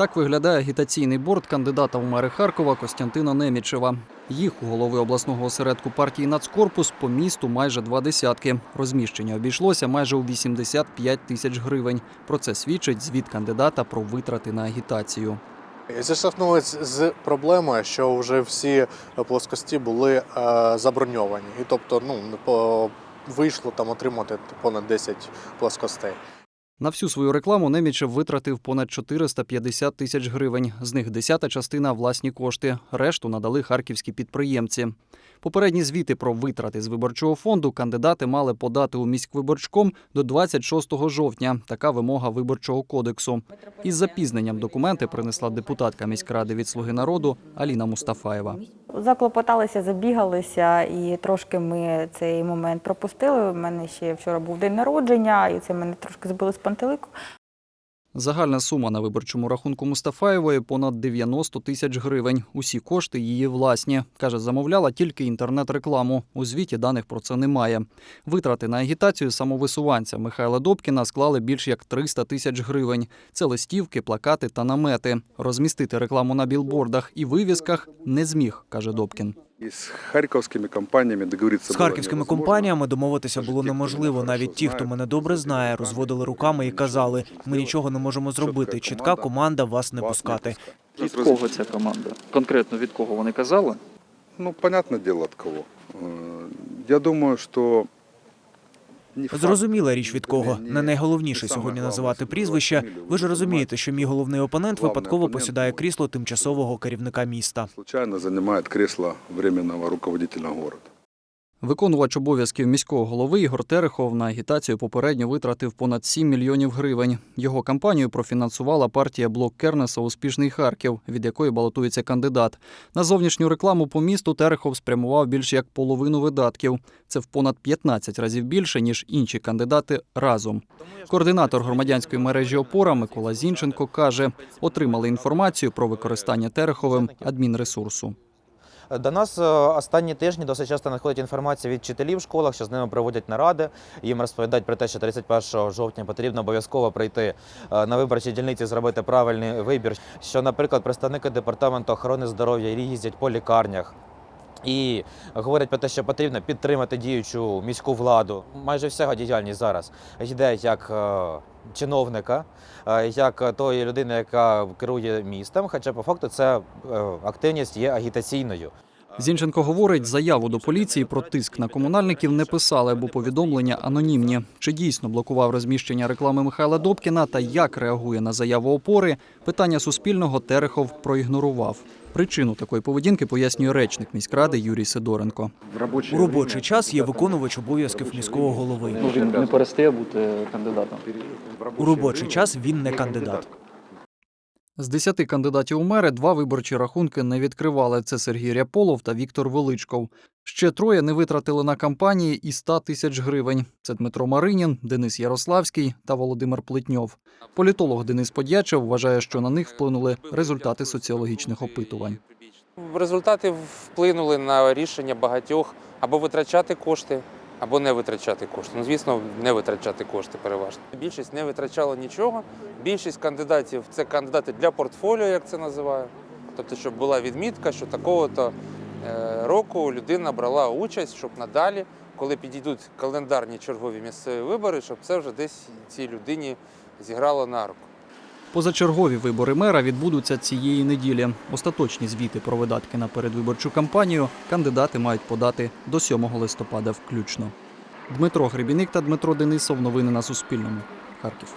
Так виглядає агітаційний борт кандидата в мери Харкова Костянтина Немічева. Їх у голови обласного осередку партії Нацкорпус по місту майже два десятки. Розміщення обійшлося майже у 85 тисяч гривень. Про це свідчить звіт кандидата про витрати на агітацію. Зіштовхнулися з проблемою, що вже всі плоскості були е, заброньовані. І тобто, ну, вийшло там отримати понад 10 плоскостей. На всю свою рекламу Немічев витратив понад 450 тисяч гривень. З них десята частина власні кошти. Решту надали харківські підприємці. Попередні звіти про витрати з виборчого фонду кандидати мали подати у міськвиборчком до 26 жовтня. Така вимога виборчого кодексу. Із запізненням документи принесла депутатка міськради від Слуги народу Аліна Мустафаєва. Заклопоталися, забігалися, і трошки ми цей момент пропустили. У мене ще вчора був день народження, і це мене трошки збили з пантелику. Загальна сума на виборчому рахунку Мустафаєвої понад 90 тисяч гривень. Усі кошти її власні. Каже, замовляла тільки інтернет-рекламу. У звіті даних про це немає. Витрати на агітацію самовисуванця Михайла Добкіна склали більш як 300 тисяч гривень. Це листівки, плакати та намети. Розмістити рекламу на білбордах і вивісках не зміг, каже Добкін. З харківськими компаніями договоритися З харківськими компаніями домовитися було неможливо. Навіть ті, хто мене добре знає, розводили руками і казали: ми нічого не можемо зробити. Чітка команда вас не пускати. Від кого ця команда? Конкретно від кого вони казали? Ну, понятне діло від кого. Э, Я думаю, факт. Зрозуміла річ від кого. Не найголовніше сьогодні називати прізвище. Ви ж розумієте, що мій головний опонент випадково посідає крісло тимчасового керівника міста. случайно займає крісло временного руководителя города. Виконувач обов'язків міського голови Ігор Терехов на агітацію попередньо витратив понад 7 мільйонів гривень. Його кампанію профінансувала партія Блок Кернеса Успішний Харків, від якої балотується кандидат. На зовнішню рекламу по місту Терехов спрямував більш як половину видатків. Це в понад 15 разів більше ніж інші кандидати разом. Координатор громадянської мережі Опора Микола Зінченко каже, отримали інформацію про використання Тереховим адмінресурсу. До нас е, останні тижні досить часто надходить інформація від вчителів в школах, що з ними проводять наради. Їм розповідають про те, що 31 жовтня потрібно обов'язково прийти е, на виборчі дільниці, зробити правильний вибір. Що, наприклад, представники департаменту охорони здоров'я їздять по лікарнях. І говорять про те, що потрібно підтримати діючу міську владу. Майже вся діяльність зараз йде як е, чиновника, е, як тої людини, яка керує містом. Хоча по факту це е, активність є агітаційною. Зінченко говорить, заяву до поліції про тиск на комунальників не писали, бо повідомлення анонімні. Чи дійсно блокував розміщення реклами Михайла Добкіна та як реагує на заяву опори? Питання Суспільного Терехов проігнорував. Причину такої поведінки пояснює речник міськради Юрій Сидоренко. У робочий час є виконувач обов'язків міського голови. Ну, він не перестає бути кандидатом. У робочий час він не кандидат. З десяти кандидатів у мери два виборчі рахунки не відкривали. Це Сергій Ряполов та Віктор Величков. Ще троє не витратили на кампанії і 100 тисяч гривень. Це Дмитро Маринін, Денис Ярославський та Володимир Плетньов. Політолог Денис Подячев вважає, що на них вплинули результати соціологічних опитувань. Результати вплинули на рішення багатьох або витрачати кошти, або не витрачати кошти. Ну, звісно, не витрачати кошти переважно. Більшість не витрачала нічого. Більшість кандидатів це кандидати для портфоліо, як це називаю. Тобто, щоб була відмітка, що такого-то е, року людина брала участь, щоб надалі, коли підійдуть календарні чергові місцеві вибори, щоб це вже десь цій людині зіграло на руку. Позачергові вибори мера відбудуться цієї неділі. Остаточні звіти про видатки на передвиборчу кампанію кандидати мають подати до 7 листопада включно. Дмитро Гребіник та Дмитро Денисов. Новини на Суспільному. Харків.